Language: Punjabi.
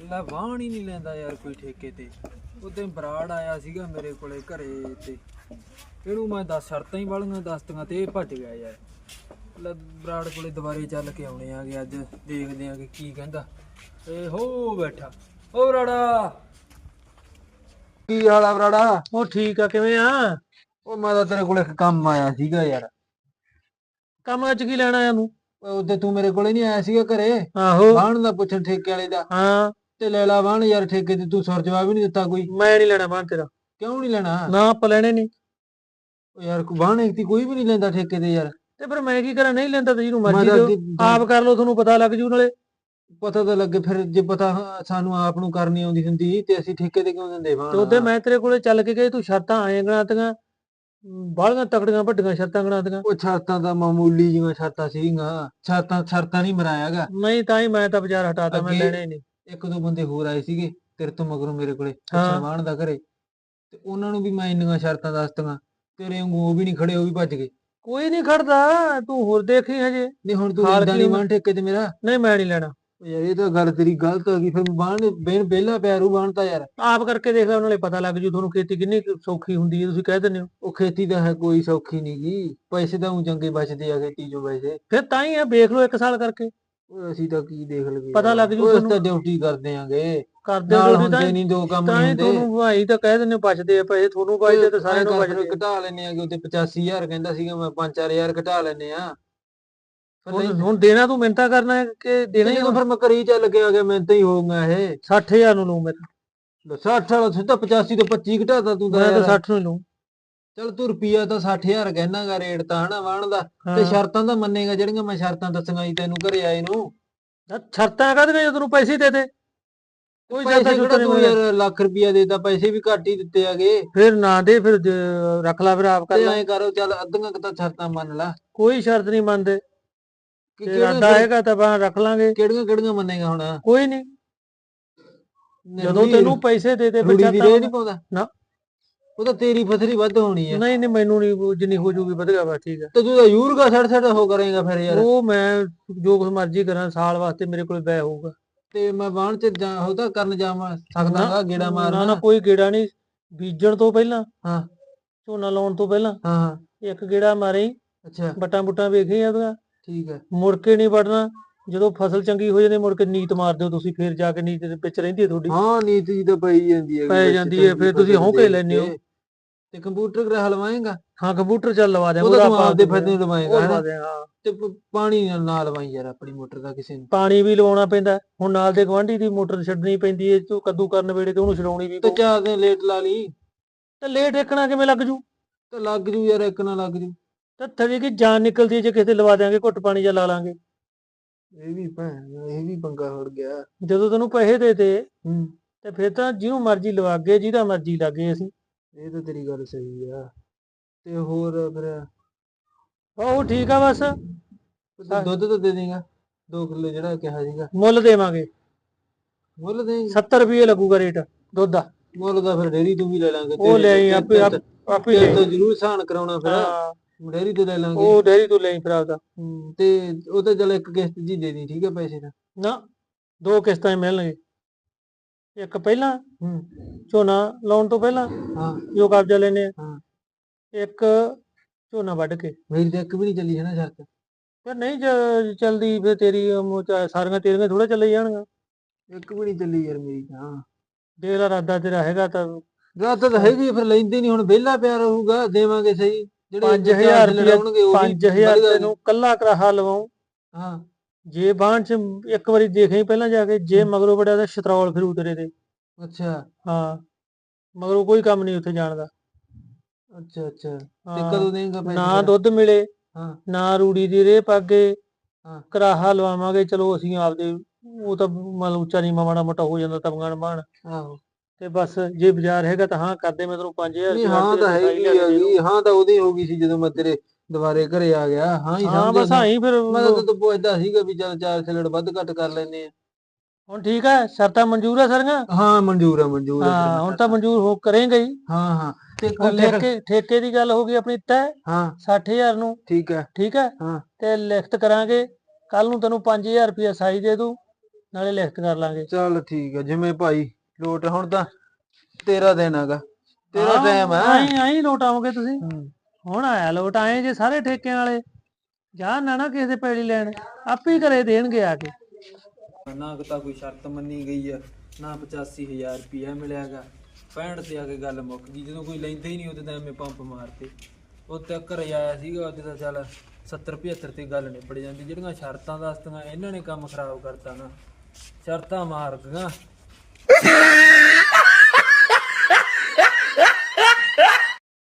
ਲੈ ਵਾਹਣ ਹੀ ਨਹੀਂ ਲੈਂਦਾ ਯਾਰ ਕੋਈ ਠੇਕੇ ਤੇ। ਉਦੋਂ ਬਰਾੜ ਆਇਆ ਸੀਗਾ ਮੇਰੇ ਕੋਲੇ ਘਰੇ ਤੇ। ਇਹਨੂੰ ਮੈਂ ਦੱਸ ਸ਼ਰਤਾਂ ਹੀ ਵਾਲੀਆਂ ਦੱਸਤੀਆਂ ਤੇ ਇਹ ਭੱਜ ਗਿਆ ਯਾਰ। ਲੈ ਬਰਾੜ ਕੋਲੇ ਦੁਬਾਰੇ ਚੱਲ ਕੇ ਆਉਣੇ ਆਗੇ ਅੱਜ ਦੇਖਦੇ ਆਂਗੇ ਕੀ ਕਹਿੰਦਾ। ਏ ਹੋ ਬੈਠਾ। ਓ ਬਰਾੜਾ। ਕੀ ਹਾਲ ਆ ਬਰਾੜਾ? ਉਹ ਠੀਕ ਆ ਕਿਵੇਂ ਆ? ਉਹ ਮੈਂ ਤਾਂ ਤੇਰੇ ਕੋਲੇ ਇੱਕ ਕੰਮ ਆਇਆ ਸੀਗਾ ਯਾਰ। ਕੰਮ ਅੱਜ ਕੀ ਲੈਣਾ ਆ ਤੂੰ? ਉਹਦੇ ਤੂੰ ਮੇਰੇ ਕੋਲੇ ਨਹੀਂ ਆਇਆ ਸੀਗਾ ਘਰੇ। ਆਹੋ। ਵਾਹਣ ਦਾ ਪੁੱਛਣ ਠੇਕੇ ਵਾਲੇ ਦਾ। ਹਾਂ। ਤੇ ਲੈ ਲਾ ਵਾਹਣ ਯਾਰ ਠੇਕੇ ਤੇ ਤੂੰ ਸੁਰ ਜਵਾਬ ਹੀ ਨਹੀਂ ਦਿੱਤਾ ਕੋਈ। ਮੈਂ ਨਹੀਂ ਲੈਣਾ ਬਾਣ ਤੇਰਾ। ਕਿਉਂ ਨਹੀਂ ਲੈਣਾ? ਨਾ ਆਪਾਂ ਲੈਣੇ ਨਹੀਂ। ਉਹ ਯਾਰ ਵਾਹਣ ਇੱਕ ਕੋਈ ਵੀ ਨਹੀਂ ਲੈਂਦਾ ਠੇਕੇ ਤੇ ਯਾਰ। ਤੇ ਫਿਰ ਮੈਂ ਕੀ ਕਰਾਂ ਨਹੀਂ ਲੈਂਦਾ ਤੇ ਜਿਹਨੂੰ ਮਰਜ਼ੀ ਤਾਂ ਦਿਓ। ਆਪ ਕਰ ਲਓ ਤੁਹਾਨੂੰ ਪਤਾ ਲੱਗ ਜੂ ਨਾਲੇ। ਪਤਾ ਤਾਂ ਲੱਗੇ ਫਿਰ ਜੇ ਪਤਾ ਸਾਨੂੰ ਆਪ ਨੂੰ ਕਰਨੀ ਆਉਂਦੀ ਹੁੰਦੀ ਤੇ ਅਸੀਂ ਠੇਕੇ ਤੇ ਕਿਉਂ ਦਿੰਦੇ ਵਾਹਣ? ਤੇ ਉਹਦੇ ਮੈਂ ਤੇਰੇ ਕੋਲੇ ਚੱਲ ਕੇ ਗਏ ਤੂੰ ਸ਼ਰਤਾਂ ਆਏ ਗਣਾਤੀਆਂ। ਬਾਹਲੀਆਂ ਤਕੜੀਆਂ ਵੱਡੀਆਂ ਸ਼ਰਤਾਂ ਗਣਾਤੀਆਂ। ਉਹ ਛਾਤਾਂ ਦਾ ਮਾਮੂਲੀ ਜਿਹੀਆਂ ਛਾਤਾਂ ਸੀਗੀਆਂ। ਛਾਤਾਂ ਛਰਤਾਂ ਨਹੀਂ ਮਰਾਇਆਗਾ। ਨਹੀਂ ਤਾਂ ਹੀ ਮੈਂ ਤਾਂ ਬਾਜ਼ਾਰ ਹਟਾਤਾ ਮੈਂ ਲੈਣੇ ਨਹੀਂ। ਇੱਕ ਦੋ ਬੰਦੇ ਹੋਰ ਆਏ ਸੀਗੇ ਤੇਰੇ ਤੋਂ ਮਗਰੋਂ ਮੇਰੇ ਕੋਲੇ ਹਾਂ। ਦਾ ਘਰੇ। ਤੇ ਉਹਨਾਂ ਨੂੰ ਵੀ ਮੈਂ ਇੰਨੀਆਂ ਸ਼ਰਤਾਂ ਦੱਸਤੀਆਂ ਤੇਰੇ ਵਾਂਗੂ ਉਹ ਵੀ ਨਹੀਂ ਖੜੇ ਉਹ ਵੀ ਭੱਜ ਗਏ। ਕੋਈ ਨਹੀਂ ਖੜਦਾ ਤੂੰ ਹੋਰ ਦੇਖੀ ਹਜੇ। ਨਹੀਂ ਹੁਣ ਤੂੰ ਹਾਲ ਇਦਾਂ ਕੀ ਨਹੀਂ? ਵਾਹਣ ਠੇਕੇ ਤੇ ਮੇਰਾ? ਨਹੀਂ ਮੈਂ ਨਹੀਂ ਲੈਣਾ। ਉਹ ਯਾਰ ਇਹ ਤਾਂ ਗੱਲ ਤੇਰੀ ਗਲਤ ਹੋ ਗਈ ਫਿਰ ਬਾਣ ਬੇਨ ਬੇਲਾ ਪਿਆਰੂ ਬਾਣ ਤਾਂ ਯਾਰ। ਆਪ ਕਰਕੇ ਦੇਖ ਲੈ ਨਾਲੇ ਪਤਾ ਲੱਗ ਜੂ ਤੁਹਾਨੂੰ ਖੇਤੀ ਕਿੰਨੀ ਕੁ ਸੌਖੀ ਹੁੰਦੀ ਹੈ ਤੁਸੀਂ ਕਹਿ ਦਿੰਦੇ ਹੋ। ਉਹ ਖੇਤੀ ਦਾ ਹੈ ਕੋਈ ਸੌਖੀ ਨਹੀਂ ਗੀ। ਪੈਸੇ ਤਾਂ ਉਂ ਚੰਗੇ ਬਚਦੇ ਆ ਖੇਤੀ ਚੋਂ ਪੈਸੇ। ਫਿਰ ਤਾਂ ਹੀ ਆ ਵੇਖ ਲਓ ਇੱਕ ਸਾਲ ਕਰਕੇ। ਅਸੀਂ ਤਾਂ ਕੀ ਦੇਖ ਲਈਏ ਪਤਾ। ਲੱਗ ਜੂ ਉਹ ਅਸੀਂ ਤੁਹਾਨੂੰ। ਤਾਂ ਡਿਊਟੀ ਕਰਦੇ ਆਂਗੇ ਕਰਦੇ ਨਾਲ ਹੋ ਤਾਂ ਹੁੰਦੇ ਨਹੀਂ ਦੋ ਕੰਮ ਤਾਂ ਨਹੀਂ ਹੀ ਹੁੰਦੇ ਤੁਹਾਨੂੰ ਭਾਈ ਤਾਂ ਕਹਿ ਦਿੰਦੇ ਹੋ ਬਚਦੇ ਆ ਪੈਸੇ ਤੁਹਾਨੂੰ ਬਚਦੇ ਤੇ ਸਾਰਿਆਂ ਨੂੰ ਬਚਦੇ ਆ। ਘਟਾ ਲੈਨੇ ਆਂਗੇ ਉਹਦੇ 85000 ਕਹਿੰਦਾ ਸੀਗਾ ਮੈਂ 5-4000 ਘਟਾ ਲੈਨੇ ਆ ਫਿਰ ਹੁਣ ਨਹੀਂ ਹੁਣ ਦੇਣਾ ਤੂੰ ਮਿੰਤਾ ਕਰਨਾ ਹੈ ਕਿ ਦੇਣਾ ਹੀ ਜਦੋਂ ਫਿਰ ਮੈਂ ਕਰੀ ਚੱਲ ਕੇ ਆ ਗਿਆ ਮੈਂ ਤਾਂ ਹੀ ਹੋਊਗਾ ਇਹ 60000 ਨੂੰ ਲਊ ਮੈਂ ਤਾਂ 60 ਵਾਲਾ ਸਿੱਧਾ 85 ਤੋਂ 25 ਘਟਾਤਾ ਤੂੰ ਤਾਂ ਮੈਂ ਤਾਂ ਯਾਰ। 60 ਨੂੰ ਲਊ ਚੱਲ ਤੂੰ ਰੁਪਿਆ ਤਾਂ 60000 ਕਹਿਣਾਗਾ ਰੇਟ ਤਾਂ ਹਨਾ ਵਾਹਣ ਦਾ। ਤੇ ਸ਼ਰਤਾਂ ਤਾਂ ਮੰਨੇਗਾ ਜਿਹੜੀਆਂ ਮੈਂ ਸ਼ਰਤਾਂ ਦੱਸੀਆਂ ਸੀ ਤੈਨੂੰ ਘਰੇ ਆਏ ਨੂੰ। ਸ਼ਰਤਾਂ ਕਾਹਦੀਆਂ ਜਦੋਂ ਤੈਨੂੰ ਪੈਸੇ ਦੇ ਦੇ। ਕੋਈ ਪੈਸੇ ਕਿਹੜਾ ਤੂੰ ਯਾਰ ਲੱਖ ਰੁਪਿਆ ਦੇਤਾ ਪੈਸੇ ਵੀ ਘੱਟ ਹੀ ਦਿੱਤੇ ਆਗੇ ਫਿਰ ਨਾ ਦੇ ਫਿਰ ਰੱਖ ਲੈ ਫਿਰ ਆਪ ਕਰ ਤੇ ਲੈ। ਐਂ ਕਰੋ ਚੱਲ ਅੱਧੀਆਂ ਤਾਂ ਸ਼ਰਤਾਂ ਮੰਨ ਲਾ। ਕੋਈ ਸ਼ਰਤ ਨਹੀਂ ਮੰਨਦੇ। ਇਰਾਦਾ ਹੈਗਾ ਤਾਂ ਬਾਹਰ ਰੱਖ ਲਾਂਗੇ। ਕਿਹੜੀਆਂ ਕਿਹੜੀਆਂ ਮੰਨੇਗਾ ਹੁਣ? ਕੋਈ ਨਹੀਂ। ਜਦੋਂ ਤੈਨੂੰ ਪੈਸੇ ਦੇ ਦੇ ਨਹੀਂ ਪਾਉਂਦਾ। ਨਾ। ਉਹ ਤਾਂ ਤੇਰੀ ਫਸਰੀ ਵੱਧ ਹੋਣੀ ਹੈ ਨਹੀਂ ਨਹੀਂ ਮੈਨੂੰ ਨਹੀਂ ਜਿੰਨੀ ਹੋ ਜੂਗੀ ਵਧੀਆ ਬਸ ਠੀਕ ਹੈ ਤੇ ਤੂੰ ਤਾਂ ਯੂਰਗਾ ਛੱਡ ਛੱਡ ਹੋ ਕਰੇਗਾ ਫਿਰ ਯਾਰ। ਉਹ ਮੈਂ ਜੋ ਕੁਝ ਮਰਜ਼ੀ ਕਰਾਂ ਸਾਲ ਵਾਸਤੇ ਮੇਰੇ ਕੋਲ ਬੈ ਹੋਊਗਾ। ਤੇ ਮੈਂ ਬਾਣ ਚ ਜਾ ਉਹਦਾ ਕਰਨ ਜਾਵਾਂ ਸਕਦਾਗਾ ਗੇੜਾ ਨਾ ਮਾਰਨਾ। ਨਾ ਕੋਈ ਗੇੜਾ ਨਹੀਂ। ਬੀਜਣ ਤੋਂ ਪਹਿਲਾਂ ਹਾਂ। ਝੋਨਾ ਲਾਉਣ ਤੋਂ ਪਹਿਲਾਂ ਹਾਂ ਹਾਂ। ਇੱਕ ਗੇੜਾ ਮਾਰੀ ਅੱਛਾ। ਬਟਾਂ ਬੁੱਟਾਂ ਵੇਖੀ ਉਹਦਾ ਠੀਕ ਹੈ ਮੁੜ ਕੇ ਨਹੀਂ ਵੜਨਾ ਜਦੋਂ ਫਸਲ ਚੰਗੀ ਹੋ ਜਾਂਦੀ ਮੁੜ ਕੇ ਨੀਤ ਮਾਰਦੇ ਹੋ ਤੁਸੀਂ ਫੇਰ ਜਾ ਕੇ ਨੀਤ ਦੇ ਵਿੱਚ ਰਹਿੰਦੀ ਹੈ ਤੁਹਾਡੀ। ਹਾਂ ਨੀਤ ਜੀ ਤਾਂ ਪਈ ਜਾਂਦੀ ਹੈ ਪੈ ਜਾਂਦੀ ਹੈ, ਫਿਰ ਤੁਸੀਂ ਹੌਂਕੇ ਲੈਂਦੇ ਹੋ। ਤੇ ਕੰਪਿਊਟਰ ਗ੍ਰਹਿ ਹਲਵਾਏਗਾ? ਹਾਂ ਕੰਪਿਊਟਰ ਚੱਲ ਲਵਾ ਦਿਆਂਗੇ ਉਹਦਾ ਤੂੰ ਆਪਾਂ ਆਪਦੇ ਫਾਇਦੇ ਲਵਾਏਗਾ ਲਵਾ ਹਾਂ। ਤੇ ਪਾਣੀ ਨਾਲ ਲਵਾਈ ਯਾਰ ਆਪਣੀ ਮੋਟਰ ਦਾ ਕਿਸੇ ਨੂੰ। ਪਾਣੀ ਵੀ ਲਵਾਉਣਾ ਪੈਂਦਾ। ਹੁਣ ਨਾਲ ਦੇ ਗਵਾਂਢੀ ਦੀ ਮੋਟਰ ਛੱਡਣੀ ਪੈਂਦੀ ਹੈ ਤੂੰ ਕੱਦੂ ਕਰਨ ਵੇਲੇ ਤੇ ਉਹਨੂੰ ਛਡਾਉਣੀ ਵੀ ਤੇ। ਚਾਰ ਦਿਨ ਲੇਟ ਲਾ ਲਈ। ਤੇ ਲੇਟ ਇੱਕਣਾ ਕਿਵੇਂ ਲੱਗ ਜੂ? ਤੇ ਲੱਗ ਜੂ ਯਾਰ ਇੱਕ ਨਾ ਲੱਗ ਜੂ। ਤੇ ਥੜੀ ਕੀ ਜਾਨ ਨਿਕਲਦੀ ਜੇ ਕਿਸੇ ਲਵਾ ਦਿਆਂਗੇ ਘੁੱਟ ਪਾਣੀ ਜਾਂ ਲਾ ਲਾਂਗੇ। ਇਹ ਵੀ ਭੈਣ ਇਹ ਵੀ ਪੰਗਾ ਹੋ ਗਿਆ। ਜਦੋਂ ਤੈਨੂੰ ਪੈਸੇ ਦੇ ਤੇ ਫਿਰ ਤਾਂ ਜਿਹਨੂੰ ਮਰਜ਼ੀ ਲਵਾਗੇ ਜਿਹਦਾ ਮਰਜ਼ੀ ਲਾਗੇ ਅਸੀਂ। ਇਹ ਤਾਂ ਤੇਰੀ ਗੱਲ ਸਹੀ ਆ। ਤੇ ਹੋਰ ਫਿਰ ਉਹ ਠੀਕ ਆ ਬਸ। ਤੂੰ ਦੁੱਧ ਤਾਂ ਦੇ ਦੇਗਾ। 2 ਕਿਲੋ ਜਿਹੜਾ ਕਿਹਾ ਸੀਗਾ। ਮੁੱਲ ਦੇਵਾਂਗੇ। ਮੁੱਲ ਦੇਂਗੇ। 70 ਰੁਪਏ ਲੱਗੂਗਾ ਰੇਟ ਦੁੱਧ ਦਾ। ਮੁੱਲ ਦਾ ਫਿਰ ਡੇਰੀ ਤੋਂ ਵੀ ਲੈ ਲਾਂਗੇ। ਉਹ ਲੈ ਆਈ ਆਪੇ ਆਪ- ਲੈ ਤਾਂ ਜ਼ਰੂਰ ਸਾਨ ਕਰਾਉਣਾ ਫਿਰ। ਡੇਰੀ ਤੋਂ ਲੈ ਲਾਂਗੇ। ਉਹ ਡੇਰੀ ਤੋਂ ਲਈ ਫਿਰ ਆਪਦਾ। ਤੇ ਉਹ ਤਾਂ ਚੱਲ ਇੱਕ ਕਿਸ਼ਤ ਜੀ ਦੇ ਦੀ ਠੀਕ ਹੈ ਪੈਸੇ ਦਾ ਨਾ ਦੋ ਕਿਸ਼ਤਾਂ ਹੀ ਮਿਲਣਗੇ। ਇੱਕ ਪਹਿਲਾਂ ਝੋਨਾ ਲਾਉਣ ਤੋਂ ਪਹਿਲਾਂ ਹਾਂ। ਜੋ ਕਬਜ਼ਾ ਲੈਨੇ ਆ। ਹਾਂ। ਇੱਕ ਝੋਨਾ ਵੱਢ ਕੇ। ਮੇਰੀ ਤਾਂ ਇੱਕ ਵੀ ਨਹੀਂ ਚੱਲੀ ਹੈ ਨਾ ਸ਼ਰਤ ਫਿਰ ਨਹੀਂ ਚੱਲਦੀ ਫਿਰ ਤੇਰੀ ਚ- ਸਾਰੀਆਂ ਤੇਰੀਆਂ ਥੋੜਾ ਚੱਲੇ ਜਾਣਗੀਆਂ। ਇੱਕ ਵੀ ਨਹੀਂ ਚੱਲੀ ਯਾਰ ਮੇਰੀ ਤਾਂ। ਦੇਖ ਲੈ ਰਾਦਾ ਤੇਰਾ ਹੈਗਾ ਤਾਂ। ਰਾਤ ਤਾਂ ਹੈਗੀ ਆ, ਫਿਰ ਲੈਂਦੇ ਨਹੀਂ ਹੁਣ ਵਿਹਲਾ ਪਿਆ ਰਹੂਗਾ ਦੇਵਾਂਗੇ ਸਹੀ। ਜਿਹੜੇ 5000 ਚਾਰਜ ਰੁਪਇਆ ਲੜਾਉਣਗੇ ਉਹ ਵੀ 5000 ਵਧੀਆ ਤੈਨੂੰ ਕੱਲਾ ਕਰਾਹਾ ਲਵਾਉ। ਹਾਂ। ਜੇ ਬਾਣ ਚ ਇੱਕ ਵਾਰੀ ਦੇਖੇ ਪਹਿਲਾਂ ਜਾ ਕੇ ਜੇ ਮਗਰੋਂ ਬੜਿਆ ਤਾਂ ਸ਼ਤਰੌਲ ਫਿਰ ਉਤਰੇ ਦੇ ਅੱਛਾ। ਹਾਂ ਮਗਰੋਂ ਕੋਈ ਕੰਮ ਨਹੀਂ ਉੱਥੇ ਜਾਣ ਦਾ। ਅੱਛਾ ਅੱਛਾ। ਤੇ ਹਾਂ, ਕਦੋਂ ਦੇਂਗਾ ਪੈਸੇ ਨਾ ਫਿਰ? ਦੁੱਧ ਮਿਲੇ ਹਾਂ। ਨਾ ਰੂੜੀ ਦੀ ਰੇਹ ਪਾਗੇ ਹਾਂ। ਕਰਾਹਾ ਲਵਾਵਾਂਗੇ ਚਲੋ ਅਸੀਂ ਆਪਦੇ ਉਹ ਤਾਂ ਮਤਲਬ ਉੱਚਾ ਨਹੀਂ ਮਾੜਾ ਮੋਟਾ ਹੋ ਜਾਂਦਾ ਤਬਗਾਨ ਬਾਣ ਆਹੋ। ਤੇ ਬਸ ਜੇ ਬਾਜ਼ਾਰ ਹੈਗਾ ਤਾਂ ਹਾਂ ਕਰਦੇ ਮੈਂ ਤੈਨੂੰ 5000 ਨਹੀਂ ਹਾਂ ਤਾਂ ਹੈਗੀ। ਹੈਗੀ ਹਾਂ ਤਾਂ ਉਹਦੀ ਹੋ ਗਈ ਸੀ ਜਦੋਂ ਮੈਂ ਤੇਰੇ ਦੁਬਾਰੇ ਘਰੇ ਆ ਗਿਆ। ਹਾਂ ਹੀ ਹਾਂ ਸਮਝ ਬਸ ਆਈ ਫਿਰ ਮੈਂ ਤਾਂ ਤੈਨੂੰ ਪੁੱਛਦਾ ਸੀਗਾ ਵੀ ਚੱਲ ਚਾਰ ਸਿਲੜ ਵੱਧ ਘੱਟ ਕਰ ਲੈਨੇ ਆ ਹੁਣ ਠੀਕ ਹੈ ਸ਼ਰਤਾਂ ਮਨਜ਼ੂਰ ਆ ਸਾਰੀਆਂ? ਹਾਂ ਮਨਜ਼ੂਰ ਆ ਮਨਜ਼ੂਰ ਆ ਹਾਂ ਹੁਣ ਤਾਂ ਮਨਜ਼ੂਰ ਹੋ ਕਰੇਂਗਾ ਹੀ। ਹਾਂ ਹਾਂ। ਤੇ ਹੁਣ ਕੱਲੇ ਠੇਕੇ ਠੇਕੇ ਦੀ ਗੱਲ ਹੋ ਗਈ ਆਪਣੀ ਤੈ। ਹਾਂ। 60000 ਨੂੰ। ਠੀਕ ਹੈ। ਠੀਕ ਹੈ? ਹਾਂ। ਤੇ ਲਿਖਤ ਕਰਾਂਗੇ। ਕੱਲ ਨੂੰ ਤੈਨੂੰ 5000 ਰੁਪਇਆ ਸਾਈ ਦੇ ਦੂ ਨਾਲੇ ਲਿਖਤ ਕਰ ਲਾਂਗੇ। ਚੱਲ ਠੀਕ ਆ ਜਿਵੇਂ ਭਾਈ ਲੋਟ ਹੁਣ ਤਾਂ ਤੇਰਾ ਦਿਨ ਹੈਗਾ। ਤੇਰਾ ਟਾਈਮ ਹੈ। ਆਈ ਆਈ ਲੋਟ ਆਵੋਗੇ ਤੁਸੀਂ। ਹੂੰ। ਹੁਣ ਆਇਆ ਲੋਟ ਆਏ ਜੇ ਸਾਰੇ ਠੇਕਿਆਂ ਵਾਲੇ। ਜਾ ਨਾ ਨਾ ਕਿਸੇ ਦੇ ਪੈੜੀ ਲੈਣ, ਆਪੇ ਹੀ ਘਰੇ ਦੇਣਗੇ ਆ ਕੇ। ਨਾ ਕਿ ਤਾਂ ਕੋਈ ਸ਼ਰਤ ਮੰਨੀ ਗਈ ਆ, ਨਾ 85000 ਰੁਪਇਆ ਮਿਲਿਆਗਾ 65 ਤੇ ਆ ਕੇ ਗੱਲ ਮੁੱਕ ਗਈ, ਜਦੋਂ ਕੋਈ ਲੈਂਦਾ ਹੀ ਨਹੀਂ ਉਹਦੇ ਤਾਂ ਐਵੇਂ ਪੰਪ ਮਾਰਤੇ ਉਹ ਤੇ ਘਰੇ ਆਇਆ ਸੀਗਾ, ਉਹਦੇ ਤਾਂ ਚੱਲ 70 75 ਤੇ ਗੱਲ ਨਿਬੜ ਜਾਂਦੀ, ਜਿਹੜੀਆਂ ਸ਼ਰਤਾਂ ਦੱਸਦੀਆਂ ਇਹਨਾਂ ਨੇ ਕੰਮ ਖਰਾਬ ਕਰਤਾ ਨਾ। ਸ਼ਰਤਾਂ ਮਾਰ ਗਈਆਂ